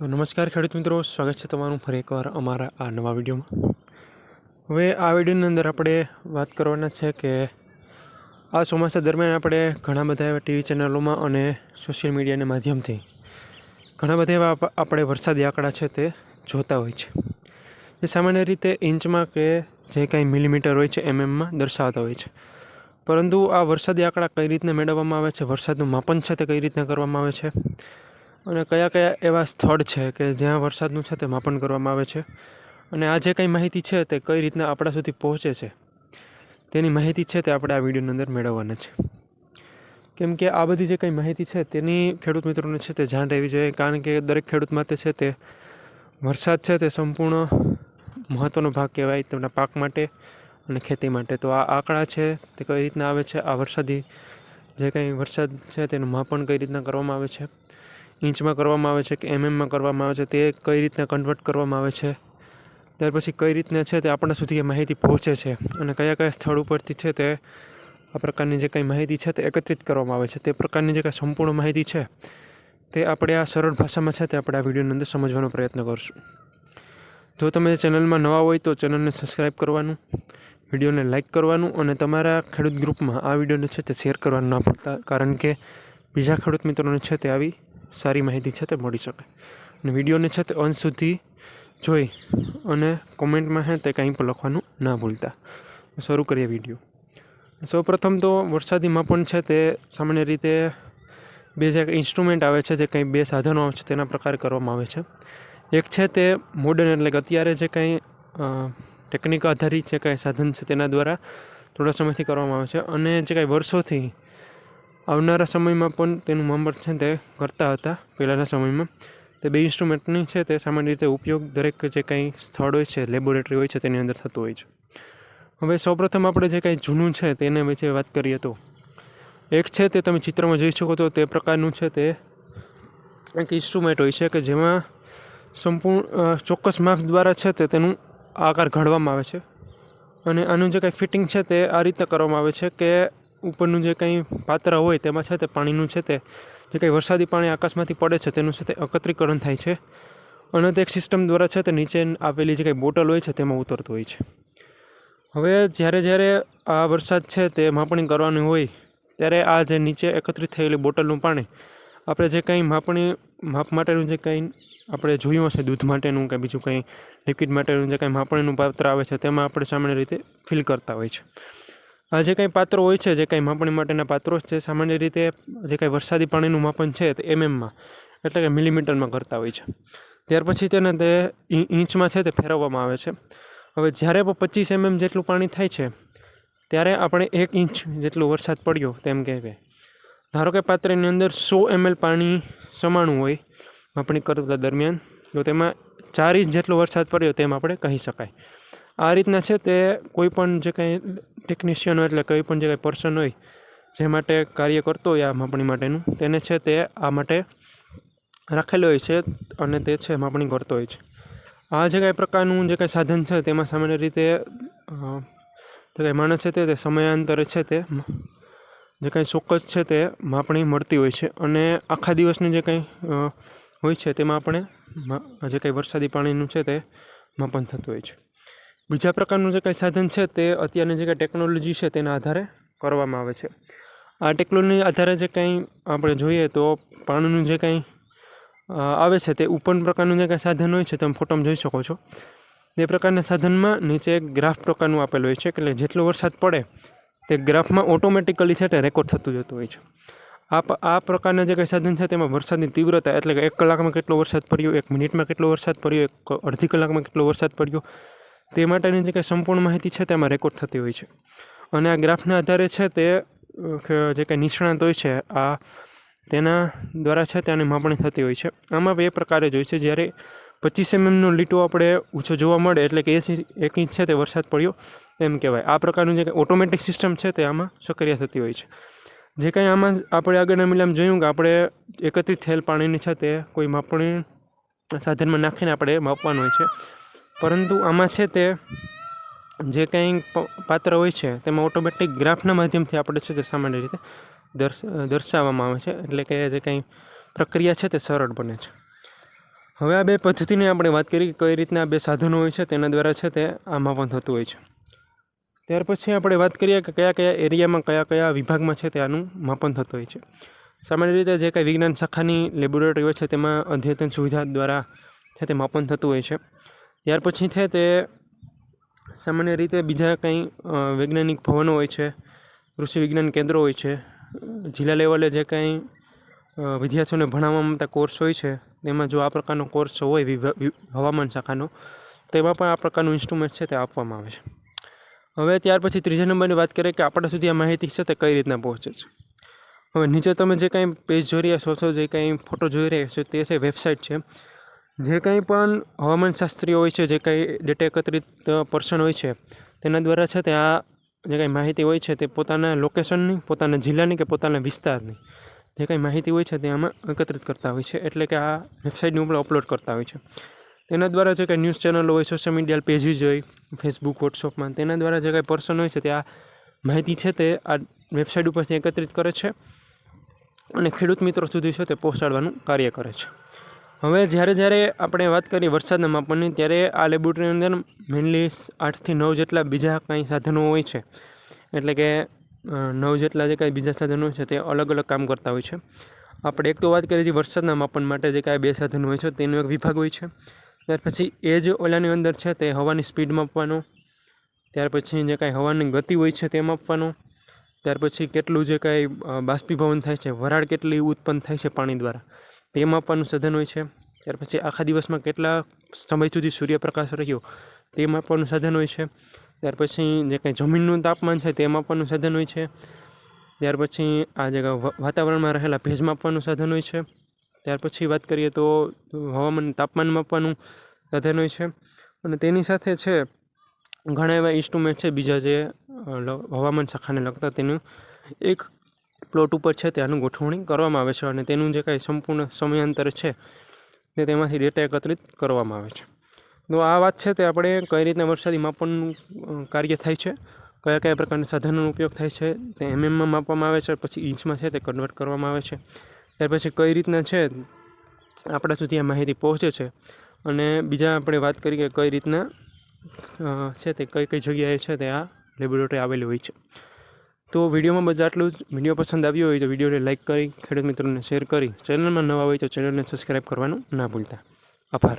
તો નમસ્કાર ખેડૂત મિત્રો, સ્વાગત છે તમારું ફરી એકવાર અમારા આ નવા વિડીયોમાં. હવે આ વિડીયોની અંદર આપણે વાત કરવાના છે કે આ ચોમાસા દરમિયાન આપણે ઘણા બધા એવા ટીવી ચેનલોમાં અને સોશિયલ મીડિયાના માધ્યમથી ઘણા બધા એવા આપણે વરસાદી આંકડા છે તે જોતા હોય છે. જે સામાન્ય રીતે ઇંચમાં કે જે કાંઈ મિલીમીટર હોય છે એમએમમાં દર્શાવતા હોય છે. પરંતુ આ વરસાદી આંકડા કઈ રીતના મેળવવામાં આવે છે, વરસાદનું માપન છે તે કઈ રીતના કરવામાં આવે છે? અને કયા કયા એવા સ્થળ છે કે જ્યાં વરસાદનું છે તે માપન કરવામાં આવે છે? અને આ જે કંઈ માહિતી છે તે કઈ રીતના આપણા સુધી પહોંચે છે? તેની માહિતી છે તે આપણે આ વિડીયોની અંદર મેળવવાના છે. કેમ કે આ બધી જે કંઈ માહિતી છે તેની ખેડૂત મિત્રોને છે તે જાણ રહેવી જોઈએ, કારણ કે દરેક ખેડૂત માટે છે તે વરસાદ છે તે સંપૂર્ણ મહત્ત્વનો ભાગ કહેવાય તેમના પાક માટે અને ખેતી માટે. તો આ આંકડા છે તે કઈ રીતના આવે છે? આ વરસાદી જે કંઈ વરસાદ છે તેનું માપન કઈ રીતના કરવામાં આવે છે? ઇંચમાં કરવામાં આવે છે કે એમએમમાં કરવામાં આવે છે, તે કઈ રીતના કન્વર્ટ કરવામાં આવે છે? ત્યાર પછી કઈ રીતના છે તે આપણા સુધી એ માહિતી પહોંચે છે અને કયા કયા સ્થળ ઉપરથી છે તે આ પ્રકારની જે કંઈ માહિતી છે તે એકત્રિત કરવામાં આવે છે, તે પ્રકારની જે કંઈ સંપૂર્ણ માહિતી છે તે આપણે આ સરળ ભાષામાં છે તે આપણે આ વિડીયોની અંદર સમજવાનો પ્રયત્ન કરશું. જો તમે ચેનલમાં નવા હોય તો ચેનલને સબસ્ક્રાઈબ કરવાનું, વિડીયોને લાઇક કરવાનું અને તમારા ખેડૂત ગ્રુપમાં આ વિડીયોને છે તે શેર કરવાનું ના ભૂલતા, કારણ કે બીજા ખેડૂત મિત્રોને છે તે આવી સારી માહિતી છે તે મળી શકે. અને વિડીયોને છે તે અંત સુધી જોઈ અને કોમેન્ટમાં છે તે કંઈ પણ લખવાનું ના ભૂલતા. શરૂ કરીએ વીડિયો. સૌપ્રથમ તો વરસાદી માપન છે તે સામાન્ય રીતે બે જે ઇન્સ્ટ્રુમેન્ટ આવે છે જે કંઈ બે સાધનો આવે છે તેના પ્રકારે કરવામાં આવે છે. એક છે તે મોડર્ન એટલે કે અત્યારે જે કંઈ ટેકનિક આધારિત જે કાંઈ સાધન છે તેના દ્વારા થોડા સમયથી કરવામાં આવે છે. અને જે કાંઈ વર્ષોથી આવનારા સમયમાં પણ તેનું માપન છે તે કરતા હતા પહેલાંના સમયમાં. તે બે ઇન્સ્ટ્રુમેન્ટની છે, તે સામાન્ય રીતે ઉપયોગ દરેક જે કંઈ સ્થળ હોય છે, લેબોરેટરી હોય છે, તેની અંદર થતો હોય છે. હવે સૌપ્રથમ આપણે જે કાંઈ જૂનું છે, તેને વિશે વાત કરીએ તો. એક છે તે તમે ચિત્રમાં જોઈ શકો છો, તે પ્રકારનું છે, તે એક ઇન્સ્ટ્રુમેન્ટ હોય છે કે જેમાં સંપૂર્ણ ચોક્કસ માપ દ્વારા છે તે તેનું આકાર ઘડવામાં આવે છે. અને આનું જે કાંઈ ફિટિંગ છે તે આ રીતે કરવામાં આવે છે કે ઉપરનું જે કંઈ પાત્ર હોય તેમાં છે તે પાણીનું છે તે, જે કંઈ વરસાદી પાણી આકાશમાંથી પડે છે તેનું છે તે એકત્રીકરણ થાય છે. અને તે એક સિસ્ટમ દ્વારા છે તે નીચે આપેલી જે કંઈ બોટલ હોય છે તેમાં ઉતરતું હોય છે. હવે જ્યારે જ્યારે આ વરસાદ છે તે માપણી કરવાની હોય, ત્યારે આ જે નીચે એકત્રિત થયેલી બોટલનું પાણી, આપણે જે કંઈ માપણી, માપ માટેનું જે કંઈ આપણે જોયું હશે, દૂધ માટેનું કે બીજું કંઈ લિક્વિડ માટેનું જે કંઈ માપણીનું પાત્ર આવે છે, તેમાં આપણે સામાન્ય રીતે ફિલ કરતા હોય છે. આ જે કંઈ પાત્રો હોય છે, જે કંઈ માપણી માટેના પાત્રો છે, સામાન્ય રીતે જે કાંઈ વરસાદી પાણીનું માપન છે, તે એમએમમાં, એટલે કે મિલીમીટરમાં કરતા હોય છે. ત્યાર પછી તેને તે ઇંચમાં છે તે ફેરવવામાં આવે છે. હવે જ્યારે પણ પચીસ એમએમ જેટલું પાણી થાય છે, ત્યારે આપણે એક ઇંચ જેટલો વરસાદ પડ્યો તેમ કહેવાય. ધારો કે પાત્રની અંદર સો એમએલ પાણી સમાણું હોય, માપણી કરતા દરમિયાન, તો તેમાં ચાર ઇંચ જેટલો વરસાદ પડ્યો તેમ આપણે કહી શકાય. આ રીતના છે તે કોઈ પણ જે કંઈ ટેકનિશિયન હોય એટલે કંઈ પણ જે કંઈ પર્સન હોય જે માટે કાર્ય કરતો હોય આ માપણી માટેનું, તેને છે તે આ માટે રાખેલો હોય છે અને તે છે માપણી કરતો હોય છે. આ જે કાંઈ પ્રકારનું જે કાંઈ સાધન છે તેમાં સામાન્ય રીતે જે કાંઈ માણસ છે તે તે સમયાંતરે છે તે જે કાંઈ ચોક્કસ છે તે માપણી મળતી હોય છે અને આખા દિવસની જે કંઈ હોય છે તેમાં આપણે જે કાંઈ વરસાદી પાણીનું છે તે માપન થતું હોય છે. બીજા પ્રકારનું જે કંઈ સાધન છે તે અત્યારની જે કંઈ ટેકનોલોજી છે તેના આધારે કરવામાં આવે છે. આ ટેકનોલોજી આધારે જે કંઈ આપણે જોઈએ તો પાણીનું જે કંઈ આવે છે તે ઉપર પ્રકારનું જે કાંઈ સાધન હોય છે તમે ફોટોમાં જોઈ શકો છો. તે પ્રકારના સાધનમાં નીચે એક ગ્રાફ પ્રકારનું આપેલું હોય છે એટલે જેટલો વરસાદ પડે તે ગ્રાફમાં ઓટોમેટિકલી છે તે રેકોર્ડ થતું જતું હોય છે. આ આ પ્રકારના જે કંઈ સાધન છે તેમાં વરસાદની તીવ્રતા એટલે કે એક કલાકમાં કેટલો વરસાદ પડ્યો, એક મિનિટમાં કેટલો વરસાદ પડ્યો, એક અડધી કલાકમાં કેટલો વરસાદ પડ્યો તે માટેની જે કંઈ સંપૂર્ણ માહિતી છે તેમાં રેકોર્ડ થતી હોય છે. અને આ ગ્રાફના આધારે છે તે જે કંઈ નિષ્ણાત હોય છે, આ તેના દ્વારા છે તેની માપણી થતી હોય છે. આમાં બે પ્રકારે જ હોય છે. જ્યારે પચીસ એમએમનો લીટો આપણે ઊંચો જોવા મળે, એટલે કે એક ઇંચ છે તે વરસાદ પડ્યો, એમ કહેવાય. આ પ્રકારનું જે ઓટોમેટિક સિસ્ટમ છે તે આમાં સક્રિય થતી હોય છે. જે કંઈ આમાં આપણે આગળના મિલામ જોયું કે આપણે એકત્રિત થયેલ પાણીની છે તે કોઈ માપણી સાધનમાં નાખીને આપણે માપવાનું હોય છે. પરંતુ આમાં છે તે જે કંઈ પાત્ર હોય છે, તેમાં ઓટોમેટિક ગ્રાફના માધ્યમથી આપણે છે તે સામાન્ય રીતે દર્શ, દર્શાવવામાં આવે છે, એટલે કે જે કંઈ પ્રક્રિયા છે તે સરળ બને છે. હવે આ બે પદ્ધતિની આપણે વાત કરી કઈ રીતના બે સાધનો હોય છે, તેના દ્વારા છે તે આ માપન થતું હોય છે. ત્યાર પછી આપણે વાત કરીએ કે કયા કયા એરિયામાં કયા કયા વિભાગમાં છે તે આનું માપન થતું હોય છે. સામાન્ય રીતે જે કાંઈ વિજ્ઞાન શાખાની લેબોરેટરી હોય છે, તેમાં અદ્યતન સુવિધા દ્વારા છે તે માપન થતું હોય છે. ત્યાર પછી છે તે સામાન્ય રીતે બીજા કંઈ વૈજ્ઞાનિક ભવનો હોય છે, કૃષિ વિજ્ઞાન કેન્દ્રો હોય છે, જિલ્લા લેવલે જે કાંઈ વિદ્યાર્થીઓને ભણાવવામાં આવતા કોર્સ હોય છે, તેમાં જો આ પ્રકારનો કોર્સ હોય હવામાન શાખાનો, તેમાં પણ આ પ્રકારનું ઇન્સ્ટ્રુમેન્ટ છે તે આપવામાં આવે છે. હવે ત્યાર પછી ત્રીજા નંબરની વાત કરીએ કે આપણા સુધી આ માહિતી છે તે કઈ રીતના પહોંચે છે? હવે નીચે તમે જે કાંઈ પેજ જોઈ રહ્યા છો જે કાંઈ ફોટો જોઈ રહ્યા છો તે છે વેબસાઇટ છે. જે કંઈ પણ હવામાનશાસ્ત્રીઓ હોય છે, જે કાંઈ ડેટા એકત્રિત પર્સન હોય છે, તેના દ્વારા છે તે આ જે કાંઈ માહિતી હોય છે તે પોતાના લોકેશનની પોતાના જિલ્લાની કે પોતાના વિસ્તારની જે કાંઈ માહિતી હોય છે તે આમાં એકત્રિત કરતા હોય છે, એટલે કે આ વેબસાઇટની ઉપર અપલોડ કરતા હોય છે. તેના દ્વારા જે કંઈ ન્યૂઝ ચેનલો હોય સોશિયલ મીડિયા પેજીસ હોય ફેસબુક વોટ્સઅપમાં તેના દ્વારા જે કાંઈ પર્સન હોય છે તે આ માહિતી છે તે આ વેબસાઇટ ઉપરથી એકત્રિત કરે છે અને ખેડૂત મિત્રો સુધી છે તે પહોંચાડવાનું કાર્ય કરે છે. હવે જ્યારે જ્યારે આપણે વાત કરીએ વરસાદના માપનની, ત્યારે આ લેબોરેટરીની અંદર મેઇનલી આઠથી નવ જેટલા બીજા કાંઈ સાધનો હોય છે. એટલે કે નવ જેટલા જે કાંઈ બીજા સાધનો છે તે અલગ અલગ કામ કરતા હોય છે. આપણે એક તો વાત કરીએ છીએ વરસાદના માપન માટે જે કાંઈ બે સાધનો હોય છે, તેનો એક વિભાગ હોય છે. ત્યાર પછી એ જ ઓલાની અંદર છે તે હવાની સ્પીડ માપવાનો. ત્યાર પછી જે કાંઈ હવાની ગતિ હોય છે તે માપવાનો. ત્યાર પછી કેટલું જે કાંઈ બાષ્પીભવન થાય છે, વરાળ કેટલી ઉત્પન્ન થાય છે પાણી દ્વારા. તે માપવાનું સાધન હોય છે. ત્યાર પછી આખા દિવસમાં કેટલા સમય સુધી સૂર્યપ્રકાશ રહ્યો તે માપવાનું સાધન હોય છે. ત્યાર પછી જે કાંઈ જમીનનું તાપમાન છે તે માપવાનું સાધન હોય છે. ત્યાર પછી આ જે વાતાવરણમાં રહેલા ભેજ માપવાનું સાધન હોય છે. ત્યાર પછી વાત કરીએ તો હવામાન તાપમાન માપવાનું સાધન હોય છે. અને તેની સાથે છે, ઘણા એવા ઇન્સ્ટ્રુમેન્ટ છે, બીજા જે હવામાન શાખાને લગતા તેનું એક પ્લોટ ઉપર છે ત્યાંનું ગોઠવણી કરવામાં આવે છે અને તેનું જે કાંઈ સંપૂર્ણ સમયાંતર છે તે તેમાંથી ડેટા એકત્રિત કરવામાં આવે છે. તો આ વાત છે તે આપણે કઈ રીતના વરસાદી માપનનું કાર્ય થાય છે, કયા કયા પ્રકારના સાધનોનો ઉપયોગ થાય છે, તે એમએમમાં માપવામાં આવે છે, પછી ઇંચમાં છે તે કન્વર્ટ કરવામાં આવે છે. ત્યાર પછી કઈ રીતના છે આપણા સુધી આ માહિતી પહોંચે છે અને બીજા આપણે વાત કરીએ કે કઈ રીતના છે તે કઈ કઈ જગ્યાએ છે તે આ લેબોરેટરી આવેલી હોય છે. તો વિડીયોમાં બધા આટલું જ. વીડિયો પસંદ આવ્યો હોય તો વિડીયોને લાઇક કરી, ખેડૂત મિત્રોને શેર કરી. ચેનલમાં નવા હોય તો ચેનલને સબસ્ક્રાઈબ કરવાનું ના ભૂલતા. આભાર.